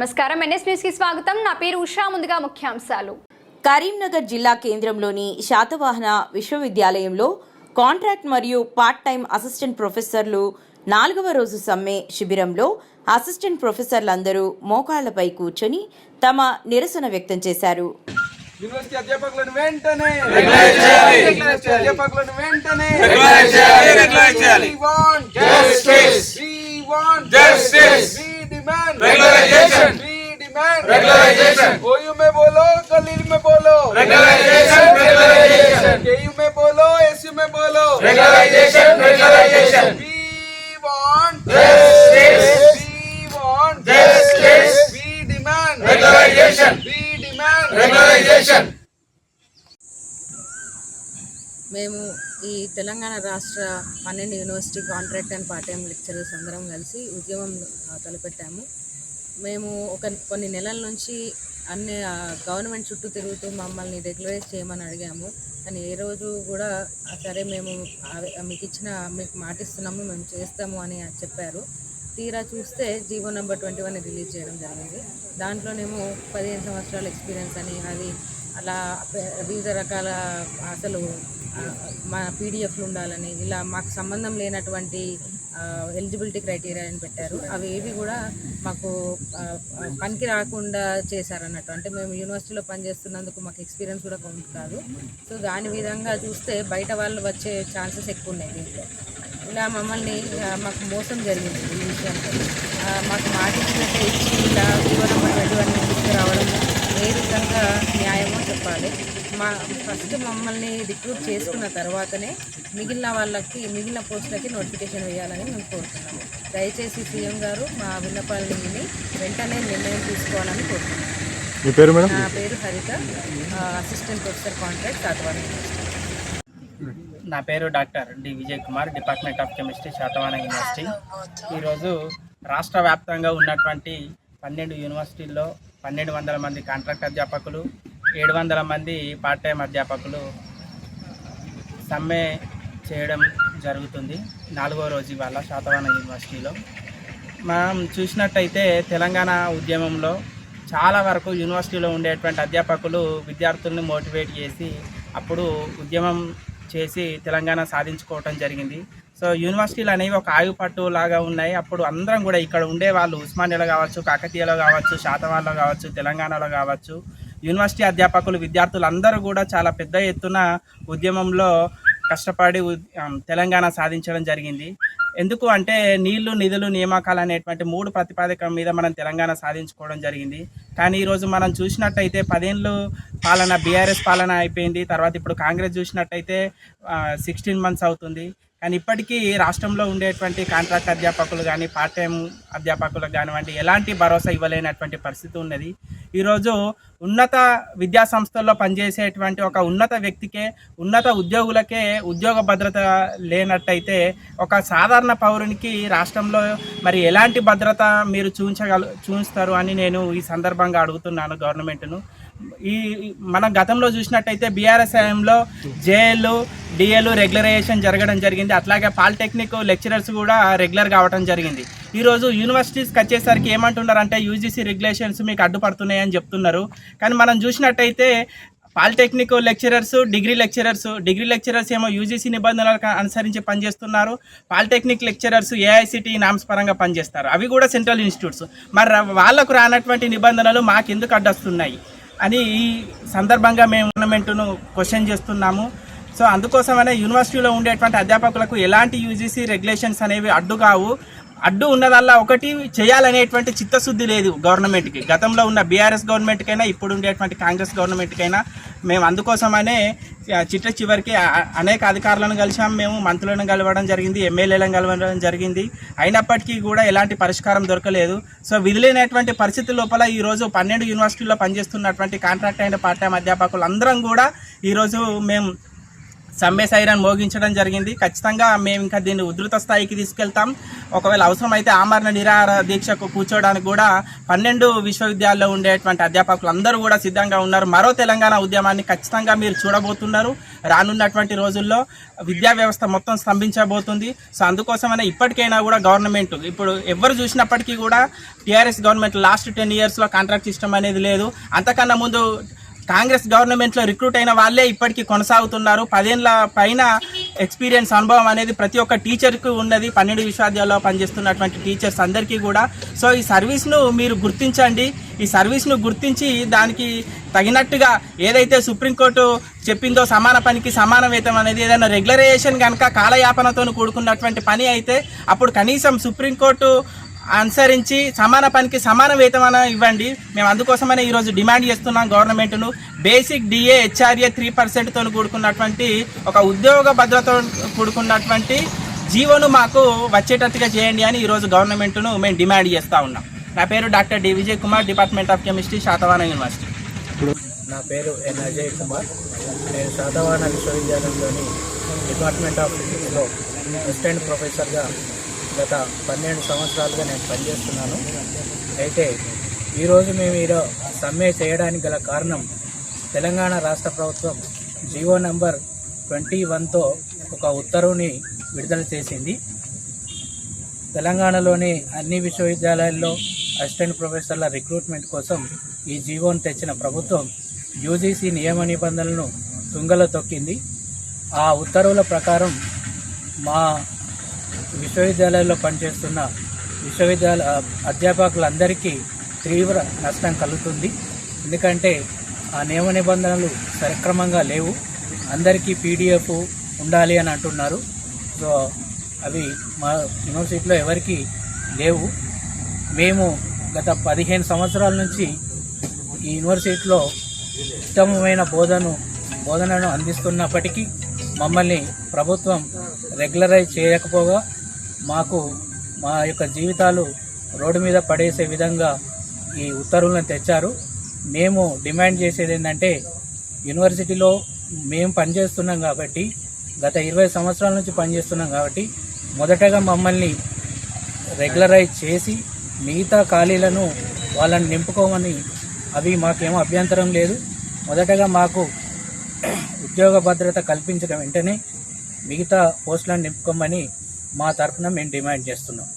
నమస్కారం. ఎన్ఎస్ న్యూస్కి స్వాగతం. నా పేరు ఉషా. ముందుగా ముఖ్యాంశాలు. కరీంనగర్ జిల్లా కేంద్రంలోని శాతవాహన విశ్వవిద్యాలయంలో కాంట్రాక్ట్ మరియు పార్ట్ టైం అసిస్టెంట్ ప్రొఫెసర్లు నాలుగవ రోజు సమ్మె శిబిరంలో అసిస్టెంట్ ప్రొఫెసర్లందరూ మోకాళ్ళపై కూర్చొని తమ నిరసన వ్యక్తం చేశారు. యూనివర్సిటీ అధ్యాపకులను వెంటనే అధ్యాపకులను వెంటనే justice. We want Justice. We demand Regularization. We demand Regularization. OU में बोलो कलील में बोलो Regularization, regularization. KU में बोलो SU में बोलो Regularization, regularization. We want Justice. We want Justice. We demand Regularization. We demand Regularization. మేము ఈ తెలంగాణ రాష్ట్ర పన్నెండు university contract and part time lecturers అందరం కలిసి ఉద్యమం తలపెట్టాము. మేము ఒక కొన్ని నెలల నుంచి అన్ని గవర్నమెంట్ చుట్టూ తిరుగుతూ మమ్మల్ని రెగ్యులరైజ్ చేయమని అడిగాము. కానీ ఏ రోజు కూడా సరే మేము మీకు ఇచ్చిన మీకు మాటిస్తున్నాము మేము చేస్తాము అని చెప్పారు. తీరా చూస్తే GO number twenty one release చేయడం జరిగింది. దాంట్లోనేమో పదిహేను సంవత్సరాల ఎక్స్పీరియన్స్ అని అది అలా వివిధ రకాల అసలు మన పీడిఎఫ్లు ఉండాలని ఇలా మాకు సంబంధం లేనటువంటి ఎలిజిబిలిటీ క్రైటీరియా అని పెట్టారు. అవి ఏవి కూడా మాకు పనికి రాకుండా చేశారన్నట్టు. అంటే మేము యూనివర్సిటీలో పనిచేస్తున్నందుకు మాకు ఎక్స్పీరియన్స్ కూడా కౌంట్ కాదు. సో దాని విధంగా చూస్తే బయట వాళ్ళు వచ్చే ఛాన్సెస్ ఎక్కువ ఉన్నాయి దీంట్లో. ఇలా మమ్మల్ని మాకు మోసం జరిగింది ఈ విషయంలో. మాకు మాట ఇచ్చినట్టే ఇచ్చి ఇలా వివరం మా ఫస్ట్ మమ్మల్ని రిక్రూట్ చేసుకున్న తర్వాతనే మిగిలిన వాళ్ళకి మిగిలిన పోస్టులకి నోటిఫికేషన్ వేయాలని మేము కోరుతున్నాము. దయచేసి సీఎం గారు మా విన్నపాలని విని వెంటనే నిర్ణయం తీసుకోవాలని కోరుతున్నాము. మీ పేరు మేడం? నా పేరు Haritha. Assistant professor contract university. నా పేరు doctor D Vijay Kumar department of chemistry Satavahana university. ఈరోజు రాష్ట్ర వ్యాప్తంగా ఉన్నటువంటి పన్నెండు యూనివర్సిటీల్లో పన్నెండు వందల మంది కాంట్రాక్ట్ అధ్యాపకులు ఏడు వందల మంది పార్ట్ టైం అధ్యాపకులు సమ్మె చేయడం జరుగుతుంది. నాలుగో రోజు ఇవాళ శాతవాహన యూనివర్సిటీలో. మనం చూసినట్టయితే తెలంగాణ ఉద్యమంలో చాలా వరకు యూనివర్సిటీలో ఉండేటువంటి అధ్యాపకులు విద్యార్థుల్ని మోటివేట్ చేసి అప్పుడు ఉద్యమం చేసి తెలంగాణ సాధించుకోవటం జరిగింది. సో యూనివర్సిటీలు అనేవి ఒక ఆయుపట్టు లాగా ఉన్నాయి. అప్పుడు అందరం కూడా ఇక్కడ ఉండే వాళ్ళు ఉస్మానియాలో కావచ్చు కాకతీయలో కావచ్చు శాతవాన్లో కావచ్చు తెలంగాణలో కావచ్చు యూనివర్సిటీ అధ్యాపకులు విద్యార్థులు అందరూ కూడా చాలా పెద్ద ఎత్తున ఉద్యమంలో కష్టపడి తెలంగాణ సాధించడం జరిగింది. ఎందుకు అంటే నీళ్ళు నిధులు నియామకాలు అనేటువంటి మూడు ప్రతిపాదిక మీద మనం తెలంగాణ సాధించుకోవడం జరిగింది. కానీ ఈరోజు మనం చూసినట్టయితే పదేళ్ళు పాలన బీఆర్ఎస్ పాలన అయిపోయింది. తర్వాత ఇప్పుడు కాంగ్రెస్ చూసినట్టయితే సిక్స్టీన్ మంత్స్ అవుతుంది. కానీ ఇప్పటికీ రాష్ట్రంలో ఉండేటువంటి కాంట్రాక్ట్ అధ్యాపకులు కానీ పార్ట్ టైం అధ్యాపకులకు కానివ్వండి ఎలాంటి భరోసా ఇవ్వలేనటువంటి పరిస్థితి ఉన్నది. ఈరోజు ఉన్నత విద్యా సంస్థల్లో పనిచేసేటువంటి ఒక ఉన్నత వ్యక్తికే ఉన్నత ఉద్యోగులకే ఉద్యోగ భద్రత లేనట్టయితే ఒక సాధారణ పౌరునికి రాష్ట్రంలో మరి ఎలాంటి భద్రత మీరు చూపించగల చూపిస్తారు అని నేను ఈ సందర్భంగా అడుగుతున్నాను గవర్నమెంట్ను. ఈ మన గతంలో చూసినట్టయితే బీఆర్ఎస్ హయాంలో జేఏలు డిఏలు రెగ్యులరైజేషన్ జరగడం జరిగింది. అట్లాగే పాలిటెక్నిక్ లెక్చరర్స్ కూడా రెగ్యులర్ కావడం జరిగింది. ఈరోజు యూనివర్సిటీస్కి వచ్చేసరికి ఏమంటున్నారంటే యూజీసీ రెగ్యులేషన్స్ మీకు అడ్డుపడుతున్నాయని చెప్తున్నారు. కానీ మనం చూసినట్టయితే polytechnic lecturers degree lecturers degree lecturers ఏమో యూజీసీ నిబంధనలకు అనుసరించి పనిచేస్తున్నారు. పాలిటెక్నిక్ లెక్చరర్స్ ఏఐసిటి నామ్స్ పరంగా పనిచేస్తారు. అవి కూడా సెంట్రల్ ఇన్స్టిట్యూట్స్. మరి వాళ్ళకు రానటువంటి నిబంధనలు మాకు ఎందుకు అడ్డొస్తున్నాయి? అని ఈ సందర్భంగా మేము గవర్నమెంట్ను క్వశ్చన్ చేస్తున్నాము. సో అందుకోసమనే యూనివర్సిటీలో ఉండేటువంటి అధ్యాపకులకు ఎలాంటి యూజీసీ రెగ్యులేషన్స్ అనేవి అడ్డు కావు అడ్డు ఉన్నదల్లా ఒకటి చేయాలనేటువంటి చిత్తశుద్ధి లేదు గవర్నమెంట్కి. గతంలో ఉన్న బీఆర్ఎస్ గవర్నమెంట్కైనా ఇప్పుడు ఉండేటువంటి కాంగ్రెస్ గవర్నమెంట్కైనా మేము అందుకోసమనే చిట్ట చివరికి అనేక అధికారులను కలిసాం మేము మంత్రులను కలవడం జరిగింది ఎమ్మెల్యేలను కలవడం జరిగింది. అయినప్పటికీ కూడా ఎలాంటి పరిష్కారం దొరకలేదు. సో విధులైనటువంటి పరిస్థితి లోపల ఈరోజు పన్నెండు యూనివర్సిటీల్లో పనిచేస్తున్నటువంటి కాంట్రాక్ట్ అయిన పార్ట్ టైం అధ్యాపకులు అందరం కూడా ఈరోజు మేము సమ్మె సైరన్ మోగించడం జరిగింది. ఖచ్చితంగా మేము ఇంకా దీన్ని ఉధృత స్థాయికి తీసుకెళ్తాం. ఒకవేళ అవసరమైతే ఆమరణ నిరాహార దీక్షకు కూర్చోవడానికి కూడా పన్నెండు విశ్వవిద్యాలయాల్లో ఉండేటువంటి అధ్యాపకులు అందరూ కూడా సిద్ధంగా ఉన్నారు. మరో తెలంగాణ ఉద్యమాన్ని ఖచ్చితంగా మీరు చూడబోతున్నారు రానున్నటువంటి రోజుల్లో. విద్యా వ్యవస్థ మొత్తం స్తంభించబోతుంది. సో అందుకోసమైనా ఇప్పటికైనా కూడా గవర్నమెంట్ ఇప్పుడు ఎవరు చూసినప్పటికీ కూడా టీఆర్ఎస్ గవర్నమెంట్ లాస్ట్ టెన్ ఇయర్స్లో కాంట్రాక్ట్ సిస్టమ్ అనేది లేదు. అంతకన్నా ముందు కాంగ్రెస్ గవర్నమెంట్లో రిక్రూట్ అయిన వాళ్ళే ఇప్పటికీ కొనసాగుతున్నారు. పదేళ్ళ పైన ఎక్స్పీరియన్స్ అనుభవం అనేది ప్రతి ఒక్క టీచర్కి ఉన్నది. పన్నెండు విశ్వవిద్యాలయాల్లో పనిచేస్తున్నటువంటి టీచర్స్ అందరికీ కూడా. సో ఈ సర్వీస్ను మీరు గుర్తించండి. ఈ సర్వీస్ను గుర్తించి దానికి తగినట్టుగా ఏదైతే సుప్రీంకోర్టు చెప్పిందో సమాన పనికి సమాన వేతం అనేది ఏదైనా రెగ్యులరైజేషన్ కనుక కాలయాపనతో కూడుకున్నటువంటి పని అయితే అప్పుడు కనీసం సుప్రీంకోర్టు అనుసరించి సమాన పనికి సమాన వేతనం ఇవ్వండి. మేము అందుకోసమనే ఈరోజు డిమాండ్ చేస్తున్నాం గవర్నమెంట్ను. బేసిక్ డిఏ హెచ్ఆర్ఏ త్రీ పర్సెంట్తో కూడుకున్నటువంటి ఒక ఉద్యోగ భద్రత కూడుకున్నటువంటి జీవోను మాకు వచ్చేటట్టుగా చేయండి అని ఈరోజు గవర్నమెంట్ను మేము డిమాండ్ చేస్తూ ఉన్నాం. నా పేరు doctor D Vijay Kumar department of chemistry Satavahana university. నా పేరు ఎన్ అజయ్ కుమార్. నేను శాతవాన విశ్వవిద్యాలయంలోని డిపార్ట్మెంట్ ఆఫ్ ఫిజిక్స్లో అసిస్టెంట్ ప్రొఫెసర్గా గత పన్నెండు సంవత్సరాలుగా నేను పనిచేస్తున్నాను. అయితే ఈరోజు మేము ఈరో సమ్మె చేయడానికి గల కారణం తెలంగాణ రాష్ట్ర ప్రభుత్వం జీవో నంబర్ ట్వంటీ వన్తో ఒక ఉత్తర్వుని విడుదల చేసింది. తెలంగాణలోని అన్ని విశ్వవిద్యాలయాల్లో అసిస్టెంట్ ప్రొఫెసర్ల రిక్రూట్మెంట్ కోసం ఈ జీవోను తెచ్చిన ప్రభుత్వం యూజీసీ నియమ నిబంధనలను తుంగలో తొక్కింది. ఆ ఉత్తర్వుల ప్రకారం మా విశ్వవిద్యాలయాల్లో పనిచేస్తున్న విశ్వవిద్యాలయ అధ్యాపకులందరికీ తీవ్ర నష్టం కలుగుతుంది. ఎందుకంటే ఆ నియమ నిబంధనలు సక్రమంగా లేవు. అందరికీ పీడిఎఫ్ ఉండాలి అని అంటున్నారు. సో అవి మా యూనివర్సిటీలో ఎవరికి లేవు. మేము గత పదిహేను సంవత్సరాల నుంచి ఈ యూనివర్సిటీలో ఉత్తమమైన బోధను బోధనను అందిస్తున్నప్పటికీ మమ్మల్ని ప్రభుత్వం రెగ్యులరైజ్ చేయకపోగా మాకు మా యొక్క జీవితాలు రోడ్డు మీద పడేసే విధంగా ఈ ఉత్తర్వులను తెచ్చారు. మేము డిమాండ్ చేసేది ఏంటంటే యూనివర్సిటీలో మేము పనిచేస్తున్నాం కాబట్టి గత ఇరవై సంవత్సరాల నుంచి పనిచేస్తున్నాం కాబట్టి మొదటగా మమ్మల్ని రెగ్యులరైజ్ చేసి మిగతా ఖాళీలను వాళ్ళని నింపుకోమని అవి మాకేమో అభ్యంతరం లేదు. మొదటగా మాకు ఉద్యోగ భద్రత కల్పించిన వెంటనే మిగతా పోస్టులను నింపుకోమని మా తరఫున మేము డిమాండ్ చేస్తున్నాం.